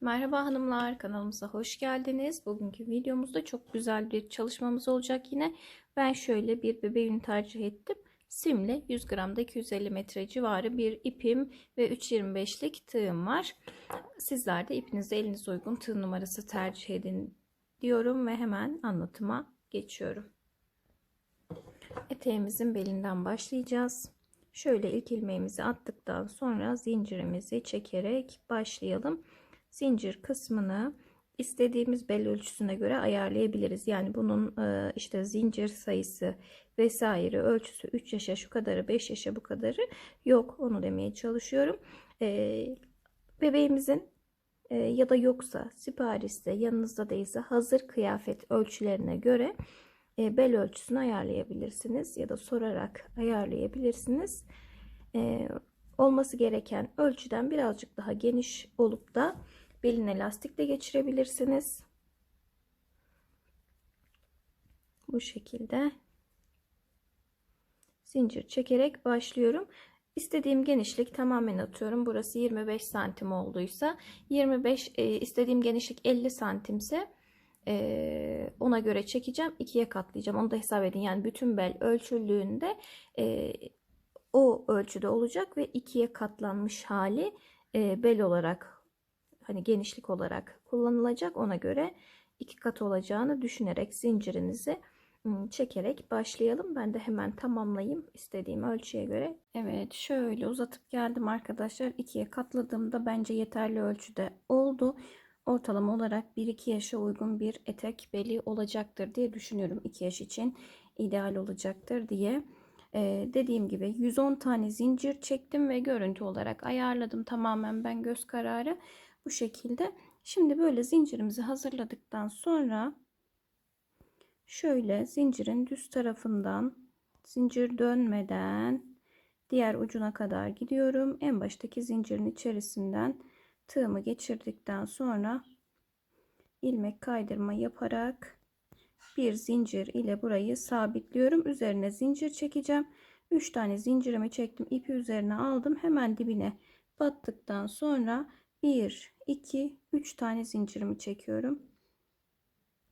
Merhaba hanımlar kanalımıza hoş geldiniz. Bugünkü videomuzda çok güzel bir çalışmamız olacak yine. Ben şöyle bir bebeğini tercih ettim. Simle 100 gramda 250 metre civarı bir ipim ve 3.25'lik tığım var. Sizler de ipinizde elinize uygun tığ numarası tercih edin diyorum ve hemen anlatıma geçiyorum. Eteğimizin belinden başlayacağız. Şöyle ilk ilmeğimizi attıktan sonra zincirimizi çekerek başlayalım zincir kısmını istediğimiz bel ölçüsüne göre ayarlayabiliriz. Yani bunun e, işte zincir sayısı vesaire ölçüsü 3 yaşa şu kadarı 5 yaşa bu kadarı yok onu demeye çalışıyorum. E, bebeğimizin e, ya da yoksa siparişte yanınızda değilse hazır kıyafet ölçülerine göre bel ölçüsünü ayarlayabilirsiniz ya da sorarak ayarlayabilirsiniz. Olması gereken ölçüden birazcık daha geniş olup da beline lastikle geçirebilirsiniz. Bu şekilde zincir çekerek başlıyorum. İstediğim genişlik tamamen atıyorum. Burası 25 santim olduysa 25 e, istediğim genişlik 50 santimse e, ona göre çekeceğim. ikiye katlayacağım. Onu da hesap edin. Yani bütün bel ölçüldüğünde e, o ölçüde olacak ve ikiye katlanmış hali bel olarak hani genişlik olarak kullanılacak. Ona göre iki kat olacağını düşünerek zincirinizi çekerek başlayalım. Ben de hemen tamamlayayım istediğim ölçüye göre. Evet şöyle uzatıp geldim arkadaşlar. ikiye katladığımda bence yeterli ölçüde oldu. Ortalama olarak 1-2 yaşa uygun bir etek beli olacaktır diye düşünüyorum. 2 yaş için ideal olacaktır diye. Ee, dediğim gibi 110 tane zincir çektim ve görüntü olarak ayarladım tamamen ben göz kararı. Bu şekilde. Şimdi böyle zincirimizi hazırladıktan sonra şöyle zincirin düz tarafından zincir dönmeden diğer ucuna kadar gidiyorum. En baştaki zincirin içerisinden tığımı geçirdikten sonra ilmek kaydırma yaparak bir zincir ile burayı sabitliyorum. Üzerine zincir çekeceğim. 3 tane zincirimi çektim. ipi üzerine aldım. Hemen dibine battıktan sonra 1 2 3 tane zincirimi çekiyorum.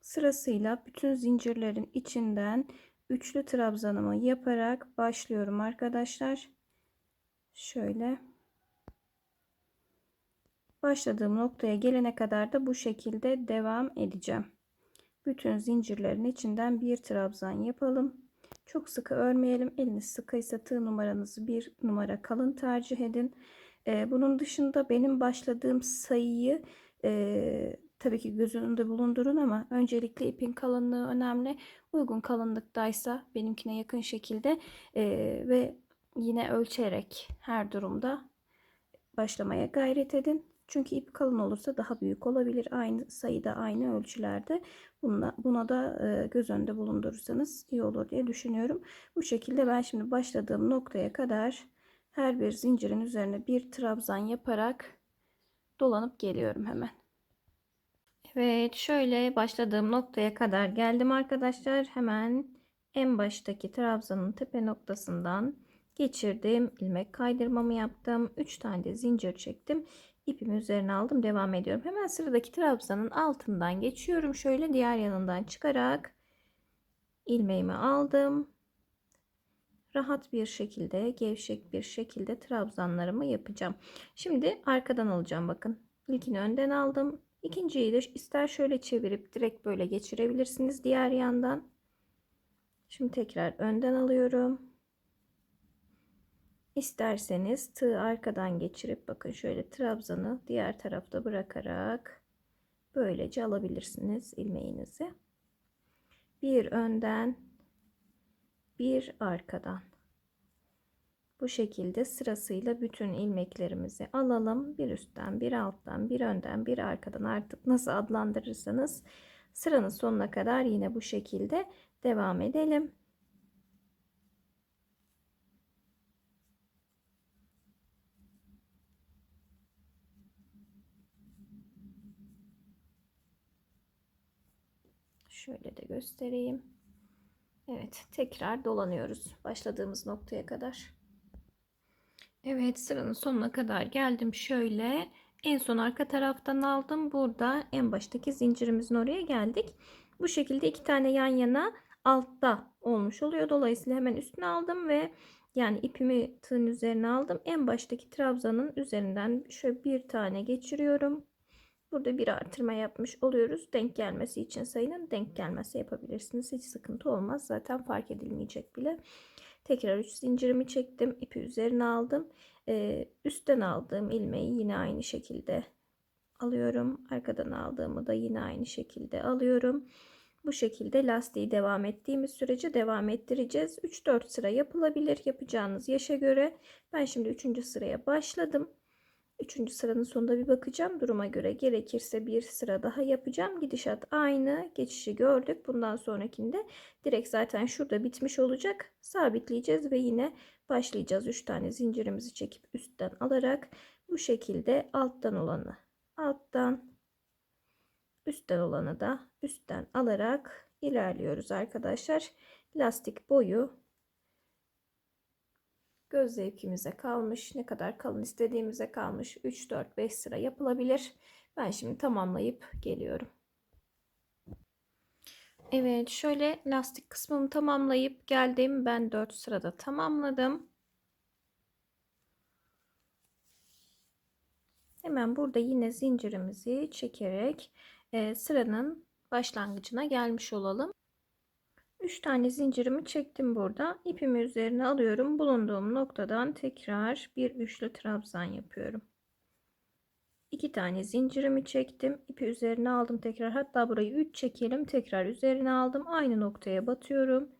Sırasıyla bütün zincirlerin içinden üçlü trabzanımı yaparak başlıyorum arkadaşlar. Şöyle başladığım noktaya gelene kadar da bu şekilde devam edeceğim. Bütün zincirlerin içinden bir trabzan yapalım. Çok sıkı örmeyelim. Eliniz sıkıysa tığ numaranızı bir numara kalın tercih edin. E, bunun dışında benim başladığım sayıyı e, tabii ki göz önünde bulundurun ama öncelikle ipin kalınlığı önemli. Uygun kalınlıktaysa benimkine yakın şekilde e, ve yine ölçerek her durumda başlamaya gayret edin. Çünkü ip kalın olursa daha büyük olabilir. Aynı sayıda aynı ölçülerde. Buna, buna da e, göz önünde bulundurursanız iyi olur diye düşünüyorum. Bu şekilde ben şimdi başladığım noktaya kadar her bir zincirin üzerine bir trabzan yaparak dolanıp geliyorum hemen. Evet şöyle başladığım noktaya kadar geldim arkadaşlar. Hemen en baştaki trabzanın tepe noktasından geçirdim. ilmek kaydırmamı yaptım. 3 tane de zincir çektim. İpimi üzerine aldım. Devam ediyorum. Hemen sıradaki trabzanın altından geçiyorum. Şöyle diğer yanından çıkarak ilmeğimi aldım rahat bir şekilde gevşek bir şekilde trabzanlarımı yapacağım. Şimdi arkadan alacağım bakın. İlkini önden aldım. İkinciyi de ister şöyle çevirip direkt böyle geçirebilirsiniz diğer yandan. Şimdi tekrar önden alıyorum. İsterseniz tığ arkadan geçirip bakın şöyle trabzanı diğer tarafta bırakarak böylece alabilirsiniz ilmeğinizi. Bir önden bir arkadan. Bu şekilde sırasıyla bütün ilmeklerimizi alalım. Bir üstten, bir alttan, bir önden, bir arkadan artık nasıl adlandırırsanız sıranın sonuna kadar yine bu şekilde devam edelim. Şöyle de göstereyim. Evet tekrar dolanıyoruz başladığımız noktaya kadar. Evet sıranın sonuna kadar geldim şöyle En son arka taraftan aldım. Burada en baştaki zincirimizin oraya geldik. Bu şekilde iki tane yan yana altta olmuş oluyor. Dolayısıyla hemen üstüne aldım ve yani ipimi tığın üzerine aldım. En baştaki trabzanın üzerinden şöyle bir tane geçiriyorum. Burada bir artırma yapmış oluyoruz. Denk gelmesi için sayının denk gelmesi yapabilirsiniz. Hiç sıkıntı olmaz. Zaten fark edilmeyecek bile. Tekrar 3 zincirimi çektim. ipi üzerine aldım. Ee, üstten aldığım ilmeği yine aynı şekilde alıyorum. Arkadan aldığımı da yine aynı şekilde alıyorum. Bu şekilde lastiği devam ettiğimiz sürece devam ettireceğiz. 3-4 sıra yapılabilir yapacağınız yaşa göre. Ben şimdi 3. sıraya başladım. 3. sıranın sonunda bir bakacağım. Duruma göre gerekirse bir sıra daha yapacağım. Gidişat aynı. Geçişi gördük. Bundan sonrakinde direkt zaten şurada bitmiş olacak. Sabitleyeceğiz ve yine başlayacağız. 3 tane zincirimizi çekip üstten alarak bu şekilde alttan olanı alttan üstten olanı da üstten alarak ilerliyoruz arkadaşlar. Lastik boyu göz zevkimize kalmış. Ne kadar kalın istediğimize kalmış. 3 4 5 sıra yapılabilir. Ben şimdi tamamlayıp geliyorum. Evet, şöyle lastik kısmımı tamamlayıp geldim. Ben 4 sırada tamamladım. Hemen burada yine zincirimizi çekerek e, sıranın başlangıcına gelmiş olalım. 3 tane zincirimi çektim burada. İpimi üzerine alıyorum. Bulunduğum noktadan tekrar bir üçlü trabzan yapıyorum. 2 tane zincirimi çektim. İpi üzerine aldım tekrar. Hatta burayı 3 çekelim. Tekrar üzerine aldım. Aynı noktaya batıyorum.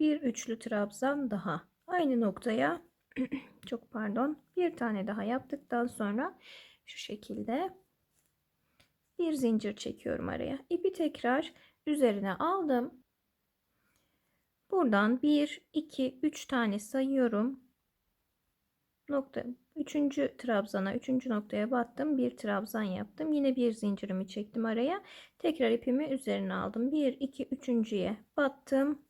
Bir üçlü trabzan daha. Aynı noktaya çok pardon. Bir tane daha yaptıktan sonra şu şekilde bir zincir çekiyorum araya. İpi tekrar üzerine aldım. Buradan 1, 2, 3 tane sayıyorum. Nokta 3. trabzana 3. noktaya battım. Bir trabzan yaptım. Yine bir zincirimi çektim araya. Tekrar ipimi üzerine aldım. 1, 2, 3.ye battım.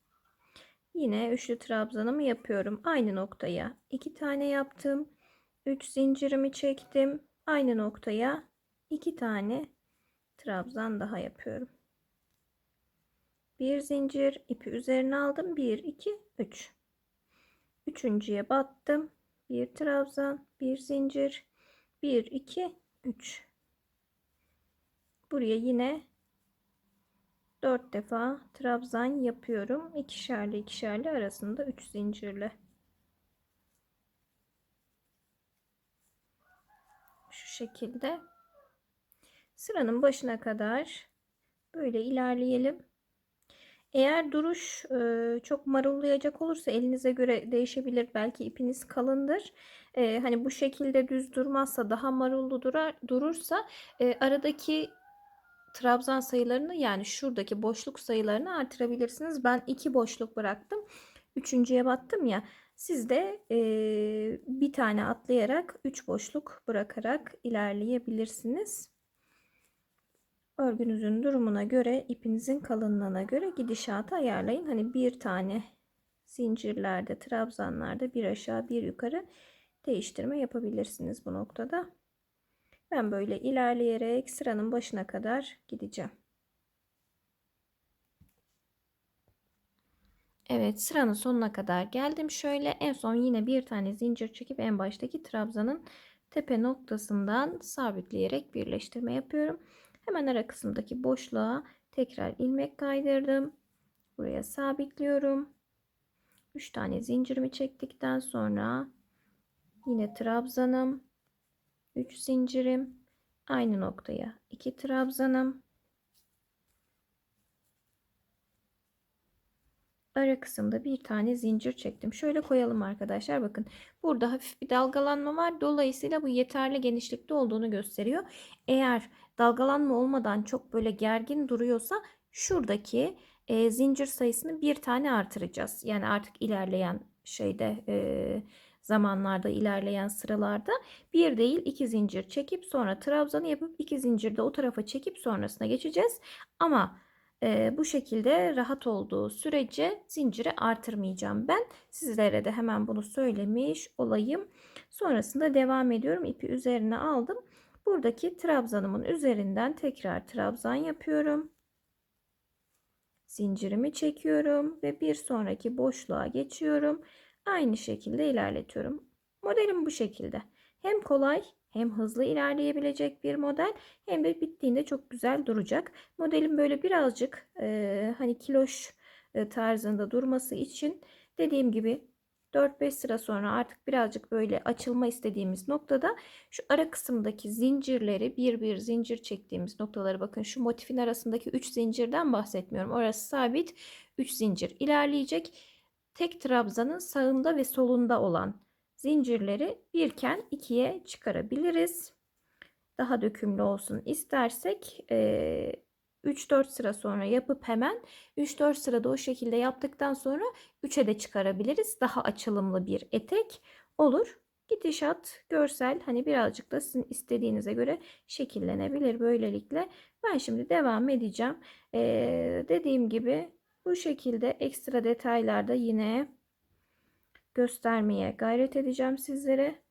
Yine üçlü trabzanımı yapıyorum. Aynı noktaya 2 tane yaptım. 3 zincirimi çektim. Aynı noktaya 2 tane trabzan daha yapıyorum. Bir zincir ipi üzerine aldım. 1 2 3. Üçüncüye battım. Bir trabzan, bir zincir, 1 2 3. Buraya yine 4 defa trabzan yapıyorum. İkişerli ikişerli arasında 3 zincirle. Şu şekilde sıranın başına kadar böyle ilerleyelim. Eğer duruş e, çok marullayacak olursa elinize göre değişebilir. Belki ipiniz kalındır. E, hani bu şekilde düz durmazsa daha marullu durar, durursa e, aradaki trabzan sayılarını yani şuradaki boşluk sayılarını artırabilirsiniz. Ben iki boşluk bıraktım. Üçüncüye battım ya. Siz de e, bir tane atlayarak üç boşluk bırakarak ilerleyebilirsiniz. Örgünüzün durumuna göre, ipinizin kalınlığına göre gidişatı ayarlayın. Hani bir tane zincirlerde, trabzanlarda bir aşağı bir yukarı değiştirme yapabilirsiniz bu noktada. Ben böyle ilerleyerek sıranın başına kadar gideceğim. Evet sıranın sonuna kadar geldim. Şöyle en son yine bir tane zincir çekip en baştaki trabzanın tepe noktasından sabitleyerek birleştirme yapıyorum. Hemen ara kısımdaki boşluğa tekrar ilmek kaydırdım. Buraya sabitliyorum. 3 tane zincirimi çektikten sonra yine trabzanım 3 zincirim aynı noktaya 2 trabzanım ara kısımda bir tane zincir çektim. Şöyle koyalım arkadaşlar. Bakın burada hafif bir dalgalanma var. Dolayısıyla bu yeterli genişlikte olduğunu gösteriyor. Eğer dalgalanma olmadan çok böyle gergin duruyorsa şuradaki e, zincir sayısını bir tane artıracağız. Yani artık ilerleyen şeyde e, zamanlarda ilerleyen sıralarda bir değil iki zincir çekip sonra trabzanı yapıp iki zincir de o tarafa çekip sonrasına geçeceğiz. Ama e, bu şekilde rahat olduğu sürece zinciri artırmayacağım ben. Sizlere de hemen bunu söylemiş olayım. Sonrasında devam ediyorum. İpi üzerine aldım. Buradaki trabzanımın üzerinden tekrar trabzan yapıyorum. Zincirimi çekiyorum ve bir sonraki boşluğa geçiyorum. Aynı şekilde ilerletiyorum. Modelim bu şekilde. Hem kolay hem hızlı ilerleyebilecek bir model hem de bittiğinde çok güzel duracak. Modelim böyle birazcık e, hani kiloş e, tarzında durması için dediğim gibi 4-5 sıra sonra artık birazcık böyle açılma istediğimiz noktada şu ara kısımdaki zincirleri bir bir zincir çektiğimiz noktaları bakın şu motifin arasındaki 3 zincirden bahsetmiyorum. Orası sabit 3 zincir ilerleyecek. Tek trabzanın sağında ve solunda olan zincirleri birken ikiye çıkarabiliriz. Daha dökümlü olsun istersek 3-4 sıra sonra yapıp hemen 3-4 sırada o şekilde yaptıktan sonra 3'e de çıkarabiliriz. Daha açılımlı bir etek olur. Gidişat, görsel hani birazcık da sizin istediğinize göre şekillenebilir böylelikle. Ben şimdi devam edeceğim. Ee, dediğim gibi bu şekilde ekstra detaylarda yine göstermeye gayret edeceğim sizlere.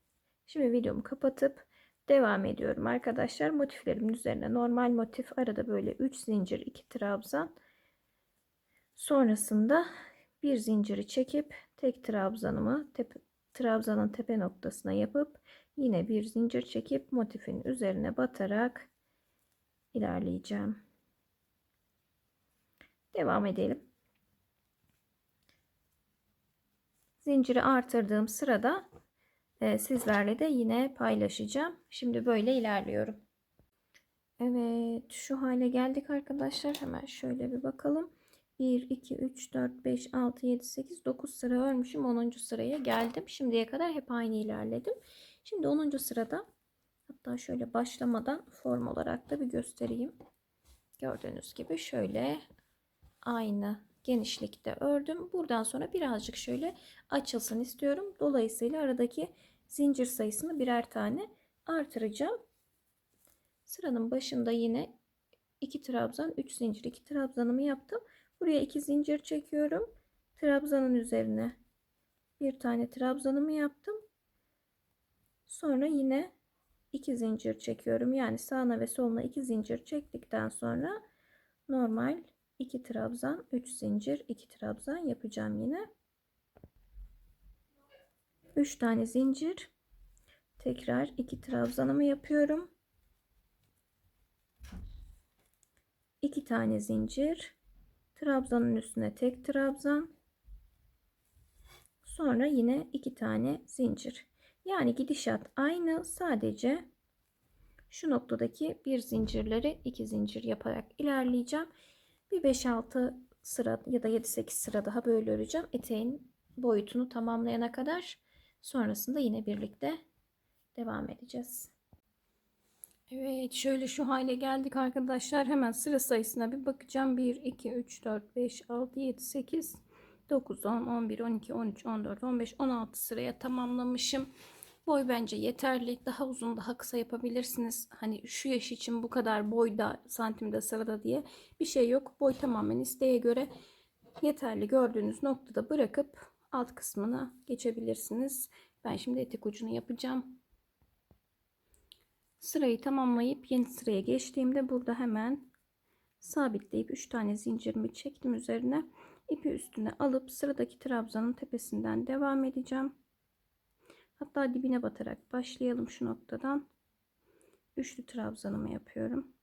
Şimdi videomu kapatıp devam ediyorum arkadaşlar. Motiflerimin üzerine normal motif arada böyle 3 zincir 2 trabzan. Sonrasında bir zinciri çekip tek trabzanımı tepe, trabzanın tepe noktasına yapıp yine bir zincir çekip motifin üzerine batarak ilerleyeceğim. Devam edelim. Zinciri artırdığım sırada e, sizlerle de yine paylaşacağım. Şimdi böyle ilerliyorum. Evet şu hale geldik arkadaşlar. Hemen şöyle bir bakalım. 1, 2, 3, 4, 5, 6, 7, 8, 9 sıra örmüşüm. 10. sıraya geldim. Şimdiye kadar hep aynı ilerledim. Şimdi 10. sırada hatta şöyle başlamadan form olarak da bir göstereyim. Gördüğünüz gibi şöyle aynı genişlikte ördüm. Buradan sonra birazcık şöyle açılsın istiyorum. Dolayısıyla aradaki zincir sayısını birer tane artıracağım. Sıranın başında yine 2 trabzan 3 zincir 2 trabzanımı yaptım. Buraya 2 zincir çekiyorum. Trabzanın üzerine bir tane trabzanımı yaptım. Sonra yine 2 zincir çekiyorum. Yani sağına ve soluna 2 zincir çektikten sonra normal 2 trabzan 3 zincir 2 trabzan yapacağım yine. 3 tane zincir. Tekrar 2 trabzanımı yapıyorum. 2 tane zincir. Trabzanın üstüne tek trabzan. Sonra yine 2 tane zincir. Yani gidişat aynı. Sadece şu noktadaki bir zincirleri iki zincir yaparak ilerleyeceğim bir 5-6 sıra ya da 7-8 sıra daha böyle öreceğim. Eteğin boyutunu tamamlayana kadar sonrasında yine birlikte devam edeceğiz. Evet şöyle şu hale geldik arkadaşlar. Hemen sıra sayısına bir bakacağım. 1, 2, 3, 4, 5, 6, 7, 8, 9, 10, 11, 12, 13, 14, 15, 16 sıraya tamamlamışım. Boy bence yeterli. Daha uzun daha kısa yapabilirsiniz. Hani şu yaş için bu kadar boyda santimde sırada diye bir şey yok. Boy tamamen isteğe göre yeterli gördüğünüz noktada bırakıp alt kısmına geçebilirsiniz. Ben şimdi etek ucunu yapacağım. Sırayı tamamlayıp yeni sıraya geçtiğimde burada hemen sabitleyip 3 tane zincirimi çektim üzerine. ipi üstüne alıp sıradaki trabzanın tepesinden devam edeceğim. Hatta dibine batarak başlayalım şu noktadan. Üçlü trabzanımı yapıyorum.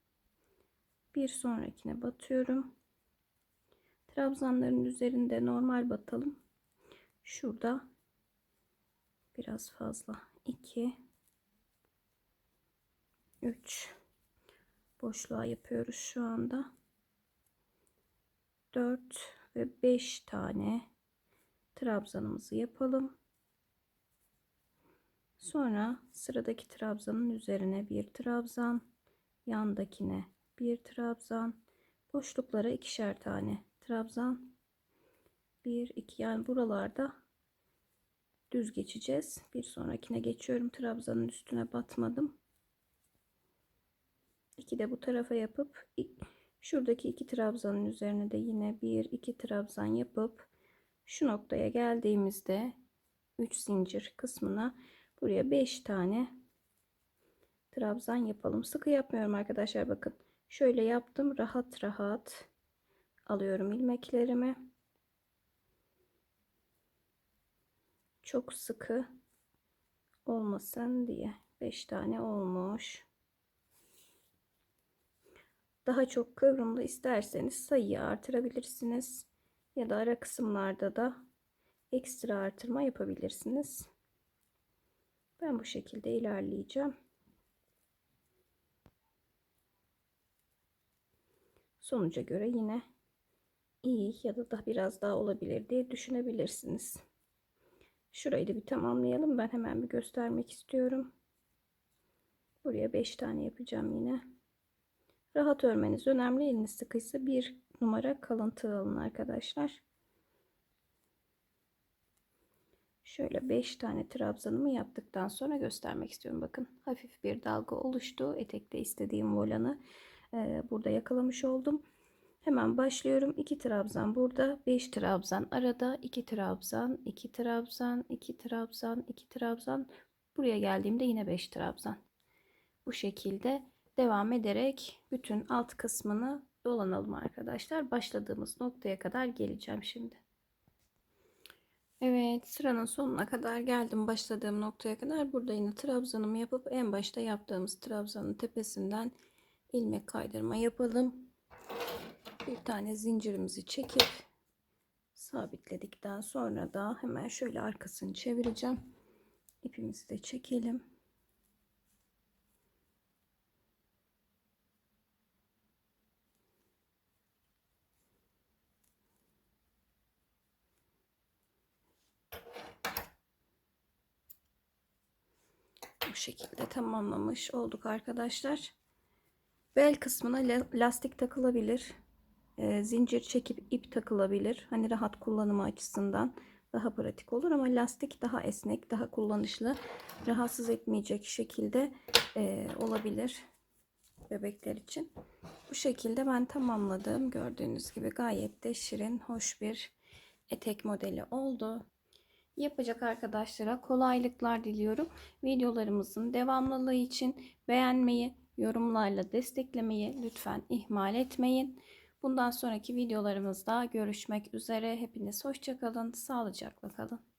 Bir sonrakine batıyorum. Trabzanların üzerinde normal batalım. Şurada biraz fazla 2 3 boşluğa yapıyoruz şu anda. 4 ve 5 tane trabzanımızı yapalım. Sonra sıradaki trabzanın üzerine bir trabzan, yandakine bir trabzan, boşluklara ikişer tane trabzan. Bir, iki yani buralarda düz geçeceğiz. Bir sonrakine geçiyorum. Trabzanın üstüne batmadım. İki de bu tarafa yapıp şuradaki iki trabzanın üzerine de yine bir iki trabzan yapıp şu noktaya geldiğimizde 3 zincir kısmına Buraya 5 tane trabzan yapalım. Sıkı yapmıyorum arkadaşlar bakın. Şöyle yaptım rahat rahat alıyorum ilmeklerimi. Çok sıkı olmasın diye 5 tane olmuş. Daha çok kıvrımlı isterseniz sayıyı artırabilirsiniz ya da ara kısımlarda da ekstra artırma yapabilirsiniz. Ben bu şekilde ilerleyeceğim. Sonuca göre yine iyi ya da da biraz daha olabilir diye düşünebilirsiniz. Şurayı da bir tamamlayalım. Ben hemen bir göstermek istiyorum. Buraya 5 tane yapacağım yine. Rahat örmeniz önemli. Eliniz sıkıysa bir numara kalıntı alın arkadaşlar. Şöyle 5 tane trabzanımı yaptıktan sonra göstermek istiyorum. Bakın hafif bir dalga oluştu. Etekte istediğim volanı e, burada yakalamış oldum. Hemen başlıyorum. 2 trabzan burada, 5 trabzan arada, 2 trabzan, 2 trabzan, 2 trabzan, 2 trabzan. Buraya geldiğimde yine 5 trabzan. Bu şekilde devam ederek bütün alt kısmını dolanalım arkadaşlar. Başladığımız noktaya kadar geleceğim şimdi. Evet sıranın sonuna kadar geldim başladığım noktaya kadar. Burada yine trabzanımı yapıp en başta yaptığımız trabzanın tepesinden ilmek kaydırma yapalım. Bir tane zincirimizi çekip sabitledikten sonra da hemen şöyle arkasını çevireceğim. İpimizi de çekelim. Bu şekilde tamamlamış olduk arkadaşlar. Bel kısmına lastik takılabilir. E, zincir çekip ip takılabilir. Hani rahat kullanımı açısından daha pratik olur ama lastik daha esnek, daha kullanışlı, rahatsız etmeyecek şekilde e, olabilir bebekler için. Bu şekilde ben tamamladım. Gördüğünüz gibi gayet de şirin, hoş bir etek modeli oldu. Yapacak arkadaşlara kolaylıklar diliyorum. Videolarımızın devamlılığı için beğenmeyi, yorumlarla desteklemeyi lütfen ihmal etmeyin. Bundan sonraki videolarımızda görüşmek üzere. Hepiniz hoşçakalın, sağlıcakla kalın.